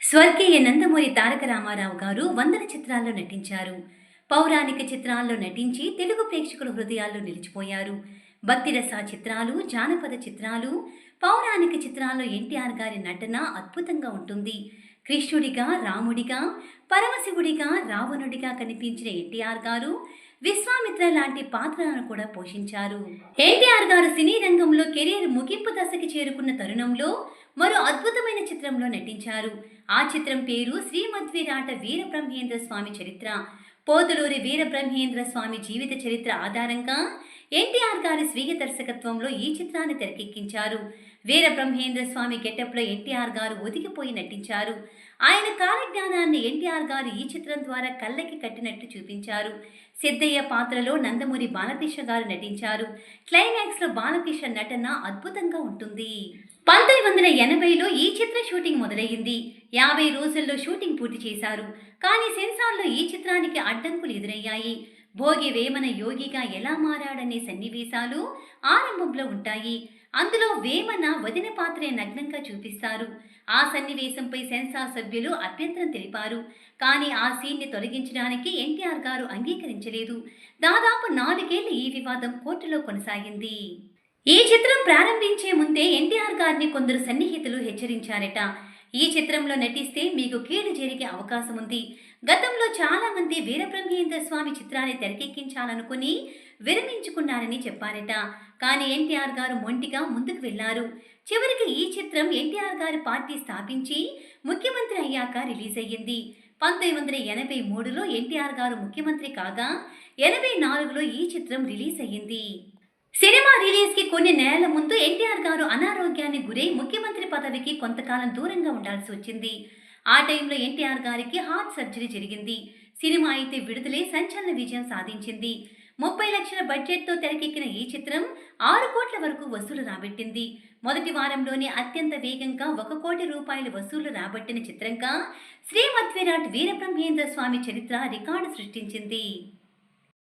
స్వర్గీయ నందమూరి తారక రామారావు గారు వందల చిత్రాల్లో నటించారు. పౌరాణిక చిత్రాల్లో నటించి తెలుగు ప్రేక్షకుల హృదయాల్లో నిలిచిపోయారు. భక్తిరస చిత్రాలు జానపద చిత్రాలు పౌరాణిక చిత్రాల్లో ఎన్టీఆర్ గారి నటన అద్భుతంగా ఉంటుంది. కృష్ణుడిగా రాముడిగా పరమశివుడిగా రావణుడిగా కనిపించిన ఎన్టీఆర్ గారు విశ్వామిత్ర లాంటి పాత్రలను కూడా పోషించారు. ఎన్టీఆర్ గారు సినీ రంగంలో కెరీర్ ముగింపు దశకి చేరుకున్న తరుణంలో మరో అద్భుతమైన చిత్రంలో నటించారు. ఆ చిత్రం పేరు శ్రీమద్విరాట వీరబ్రహ్మేంద్ర స్వామి చరిత్ర. పోతులూరి వీరబ్రహ్మేంద్ర స్వామి జీవిత చరిత్ర ఆధారంగా ఎన్టీఆర్ గారి స్వీయ దర్శకత్వంలో ఈ చిత్రాన్ని తెరకెక్కించారు. వీరబ్రహ్మేంద్ర స్వామి గెటప్లో ఎన్టీఆర్ గారు ఒదిగిపోయి నటించారు. ఆయన కాలజ్ఞానాన్ని ఎన్టీఆర్ గారు ఈ చిత్రం ద్వారా కళ్ళకి కట్టినట్టు చూపించారు. సిద్ధయ్య పాత్రలో నందమూరి బాలకృష్ణ గారు నటించారు. క్లైమాక్స్లో బాలకృష్ణ నటన అద్భుతంగా ఉంటుంది. పంతొమ్మిది వందల ఎనభైలో ఈ చిత్ర షూటింగ్ మొదలయ్యింది. యాభై రోజుల్లో షూటింగ్ పూర్తి చేశారు. కానీ సెన్సార్లో ఈ చిత్రానికి అడ్డంకులు ఎదురయ్యాయి. భోగి వేమన యోగిగా ఎలా మారాడనే సన్నివేశాలు ఆరంభంలో ఉంటాయి. అందులో వేమన వదిన పాత్రే నగ్నంగా చూపిస్తారు. ఆ సన్నివేశంపై సెన్సార్ సభ్యులు అభ్యంతరం తెలిపారు. కానీ ఆ సీన్ని తొలగించడానికి ఎన్టీఆర్ గారు అంగీకరించలేదు. దాదాపు నాలుగేళ్ళ ఈ వివాదం కోర్టులో కొనసాగింది. ఈ చిత్రం ప్రారంభించే ముందే ఎన్టీఆర్ గారిని కొందరు సన్నిహితులు హెచ్చరించారట. ఈ చిత్రంలో నటిస్తే మీకు కీడు జరిగే అవకాశం ఉంది. గతంలో చాలామంది వీరబ్రహ్మేంద్ర స్వామి చిత్రాన్ని తెరకెక్కించాలనుకుని విరమించుకున్నారని చెప్పారట. కానీ ఎన్టీఆర్ గారు మొంటిగా ముందుకు వెళ్ళారు. చివరికి ఈ చిత్రం ఎన్టీఆర్ గారు పార్టీ స్థాపించి ముఖ్యమంత్రి అయ్యాక రిలీజ్ అయ్యింది. పంతొమ్మిది వందల ఎనభై మూడులో ఎన్టీఆర్ గారు ముఖ్యమంత్రి కాగా ఎనభై నాలుగులో ఈ చిత్రం రిలీజ్ అయ్యింది. సినిమా రిలీజ్కి కొన్ని నెలల ముందు ఎన్టీఆర్ గారు అనారోగ్యానికి గురై ముఖ్యమంత్రి పదవికి కొంతకాలం దూరంగా ఉండాల్సి వచ్చింది. ఆ టైంలో ఎన్టీఆర్ గారికి హార్ట్ సర్జరీ జరిగింది. సినిమా అయితే విడుదలై సంచలన విజయం సాధించింది. ముప్పై లక్షల బడ్జెట్తో తెరకెక్కిన ఈ చిత్రం ఆరు కోట్ల వరకు వసూలు రాబట్టింది. మొదటి వారంలోనే అత్యంత వేగంగా ఒక కోటి రూపాయల వసూలు రాబట్టిన చిత్రంగా శ్రీమద్విరాట్ వీరబ్రహ్మేంద్ర స్వామి చరిత్ర రికార్డు సృష్టించింది.